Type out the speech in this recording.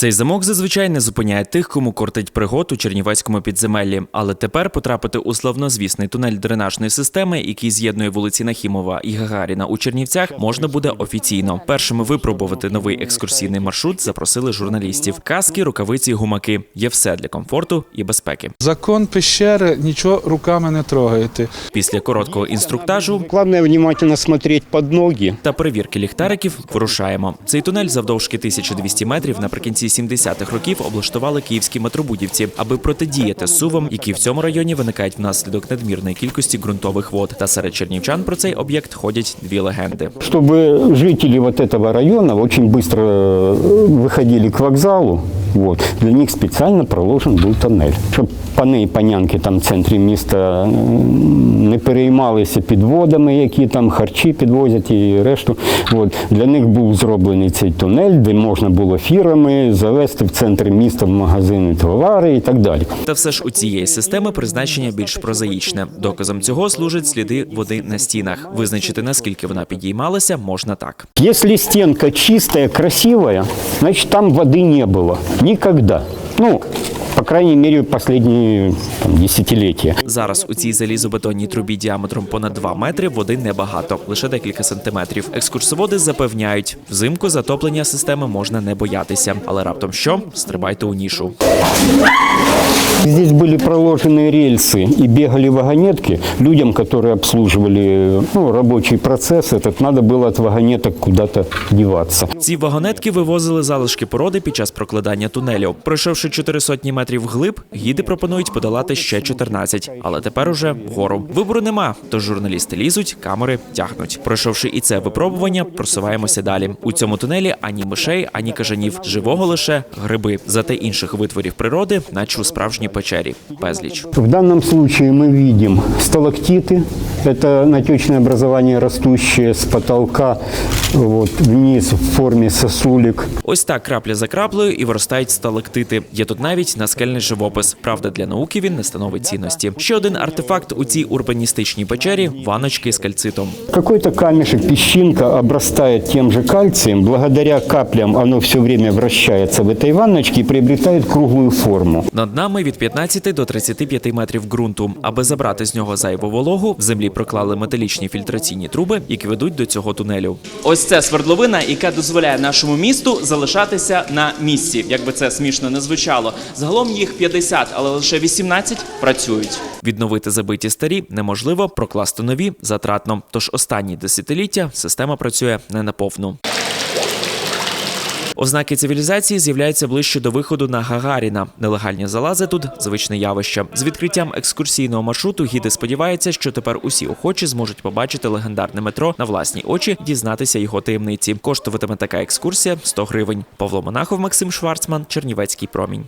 Цей замок зазвичай не зупиняє тих, кому кортить пригод у чернівецькому підземеллі. Але тепер потрапити у славнозвісний тунель дренажної системи, який з'єднує вулиці Нахімова і Гагаріна у Чернівцях, можна буде офіційно. Першими випробувати новий екскурсійний маршрут запросили журналістів. Каски, рукавиці, гумаки є все для комфорту і безпеки. Закон пещери нічого руками не трогаєте. Після короткого інструктажу Главное внимательно смотреть под ноги. та перевірки ліхтариків вирушаємо. Цей тунель завдовжки 1200 метрів наприкінці 70-х років облаштували київські метробудівці, аби протидіяти сувам, які в цьому районі виникають внаслідок надмірної кількості ґрунтових вод. Та серед чернівчан про цей об'єкт ходять дві легенди. Чтобы жители вот этого района очень быстро э, выходили к вокзалу, вот, для них специально проложен был тоннель. Щоб пани і панянки там в центрі міста е, не переймалися підводами, які там харчі підвозять і решту. От, для них був зроблений цей тунель, де можна було фірами завести в центр міста в магазини товари і так далі. Та все ж у цієї системи призначення більш прозаїчне. Доказом цього служать сліди води на стінах. Визначити наскільки вона підіймалася, можна так. Если стенка чистая, красивая, значит там воды не было. Никогда. Ну, по крайней мере, последние там, десятилетия. Зараз у цій залізобетонній трубі діаметром понад 2 метри води небагато, лише декілька сантиметрів. Екскурсоводи запевняють, взимку затоплення системи можна не боятися, але раптом що стрибайте у нішу. Здесь были проложены рельсы и бегали вагонетки. Людям, которые обслуживали ну, рабочий процесс, этот надо было от вагонеток куда-то деваться. Ці вагонетки вивозили залишки породи під час прокладання тунелю. Пройшовши чотири сотні метрів вглиб, гіди пропонують подолати ще 14, але тепер уже вгору. Вибору нема, тож журналісти лізуть, камери тягнуть. Пройшовши і це випробування, просуваємося далі. У цьому тунелі ані мишей, ані кажанів, живого лише гриби. Зате інших витворів природи, наче у справжній печері, безліч. В данном случае мы видим сталактиты. Это натечное образование, растущее с потолка вот, вниз в форме сосулек. Ось так крапля за краплею і виростають сталактити. Є тут навіть наскельний живопис. Правда, для науки він не становить цінності. Ще один артефакт у цій урбаністичній печері ваночки з кальцитом. Какой-то камешек, песчинка обрастает тем же кальцием. Благодаря каплям оно все время вращается в этой ванночке и приобретает круглую форму. Над нами від 15 до 35 метрів ґрунту. Аби забрати з нього зайву вологу, в землі проклали металічні фільтраційні труби, які ведуть до цього тунелю. Ось це свердловина, яка дозволяє нашому місту залишатися на місці. Як би це смішно не звучало. Загалом їх 50, але лише 18 працюють. Відновити забиті старі неможливо, прокласти нові затратно. Тож останні десятиліття система працює не наповну. Ознаки цивілізації з'являються ближче до виходу на Гагаріна. Нелегальні залази тут звичне явище. З відкриттям екскурсійного маршруту гіди сподіваються, що тепер усі охочі зможуть побачити легендарне метро на власні очі, дізнатися його таємниці. Коштуватиме така екскурсія 100 гривень. Павло Монахов, Максим Шварцман, Чернівецький промінь.